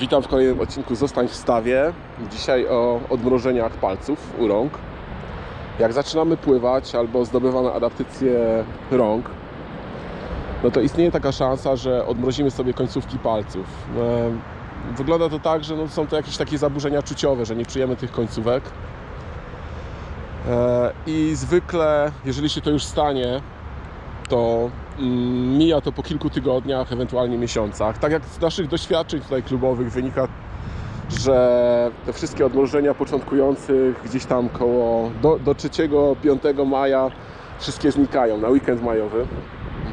Witam w kolejnym odcinku Zostań w stawie. Dzisiaj o odmrożeniach palców u rąk. Jak zaczynamy pływać albo zdobywamy adaptację rąk, no to istnieje taka szansa, że odmrozimy sobie końcówki palców. E, Wygląda to tak, że no są to jakieś takie zaburzenia czuciowe, że nie czujemy tych końcówek. E, I zwykle, jeżeli się to już stanie, to mm, mija to po kilku tygodniach, ewentualnie miesiącach. Tak jak z naszych doświadczeń tutaj klubowych wynika, że te wszystkie odmrożenia początkujących gdzieś tam koło do, do 3-5 maja wszystkie znikają na weekend majowy.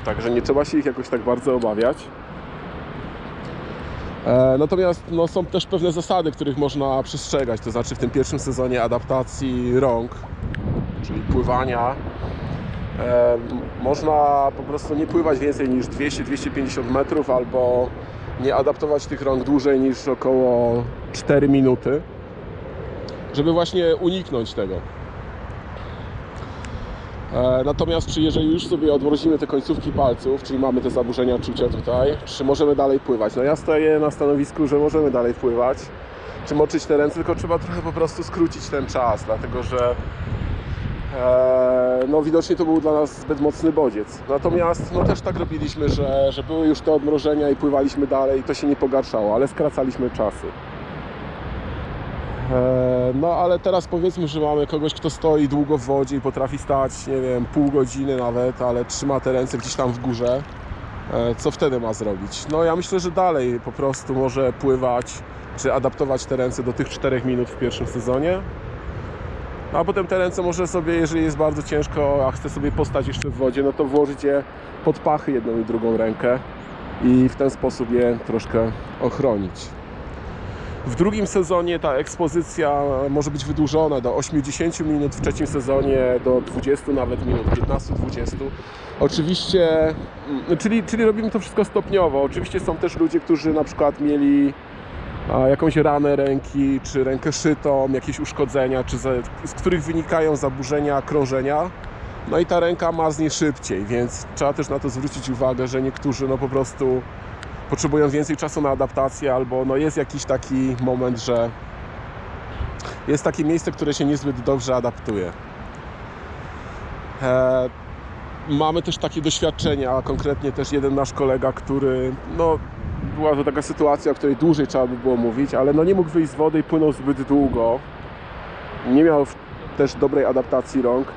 Także nie trzeba się ich jakoś tak bardzo obawiać. E, Natomiast no, są też pewne zasady, których można przestrzegać. To znaczy w tym pierwszym sezonie adaptacji rąk, czyli pływania, można po prostu nie pływać więcej niż 200-250 metrów albo nie adaptować tych rąk dłużej niż około 4 minuty, żeby właśnie uniknąć tego. E, Natomiast czy jeżeli już sobie odmrozimy te końcówki palców, czyli mamy te zaburzenia czucia tutaj, czy możemy dalej pływać? No ja stoję na stanowisku, że możemy dalej pływać, czy moczyć te ręce, tylko trzeba trochę po prostu skrócić ten czas, dlatego że no widocznie to był dla nas zbyt mocny bodziec. Natomiast no też tak robiliśmy, że, że były już te odmrożenia i pływaliśmy dalej i to się nie pogarszało, ale skracaliśmy czasy. Eee, no ale teraz powiedzmy, że mamy kogoś, kto stoi długo w wodzie i potrafi stać, nie wiem, pół godziny nawet, ale trzyma te ręce gdzieś tam w górze. Eee, co wtedy ma zrobić? No ja myślę, że dalej po prostu może pływać, czy adaptować te ręce do tych 4 minut w pierwszym sezonie. A potem te ręce może sobie, jeżeli jest bardzo ciężko, a chce sobie postać jeszcze w wodzie, no to włożyć je pod pachy jedną i drugą rękę i w ten sposób je troszkę ochronić. W drugim sezonie ta ekspozycja może być wydłużona do 80 minut, w trzecim sezonie do 20 nawet minut, 15-20. Oczywiście, mm, czyli, czyli robimy to wszystko stopniowo. Oczywiście są też ludzie, którzy na przykład mieli jakąś ranę ręki, czy rękę szytą, jakieś uszkodzenia, czy za, z których wynikają zaburzenia krążenia. No i ta ręka marznie szybciej, więc trzeba też na to zwrócić uwagę, że niektórzy no po prostu potrzebują więcej czasu na adaptację, albo no jest jakiś taki moment, że jest takie miejsce, które się niezbyt dobrze adaptuje. E, mamy też takie doświadczenia, konkretnie też jeden nasz kolega, który no była to taka sytuacja, o której dłużej trzeba by było mówić, ale no nie mógł wyjść z wody i płynął zbyt długo. Nie miał też dobrej adaptacji rąk.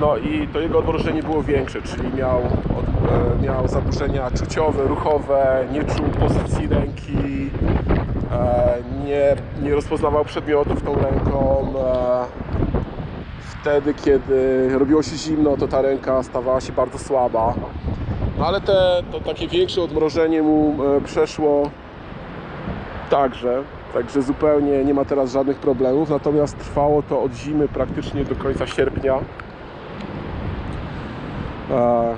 No i to jego odmrożenie było większe, czyli miał, od, e, miał zaburzenia czuciowe, ruchowe, nie czuł pozycji ręki, e, nie, nie rozpoznawał przedmiotów tą ręką. E, wtedy, kiedy robiło się zimno, to ta ręka stawała się bardzo słaba. No ale te, to takie większe odmrożenie mu e, przeszło także, także zupełnie nie ma teraz żadnych problemów, natomiast trwało to od zimy praktycznie do końca sierpnia. E,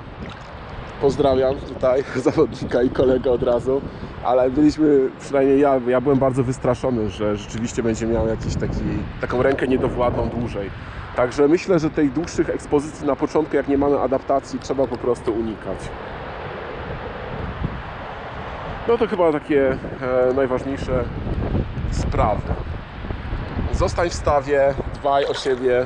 Pozdrawiam tutaj zawodnika i kolegę od razu, ale byliśmy, przynajmniej ja, ja byłem bardzo wystraszony, że rzeczywiście będzie miał jakiś taki, taką rękę niedowładną dłużej. Także myślę, że tej dłuższych ekspozycji na początku, jak nie mamy adaptacji, trzeba po prostu unikać. No to chyba takie e, najważniejsze sprawy. Zostań w stawie, dbaj o siebie,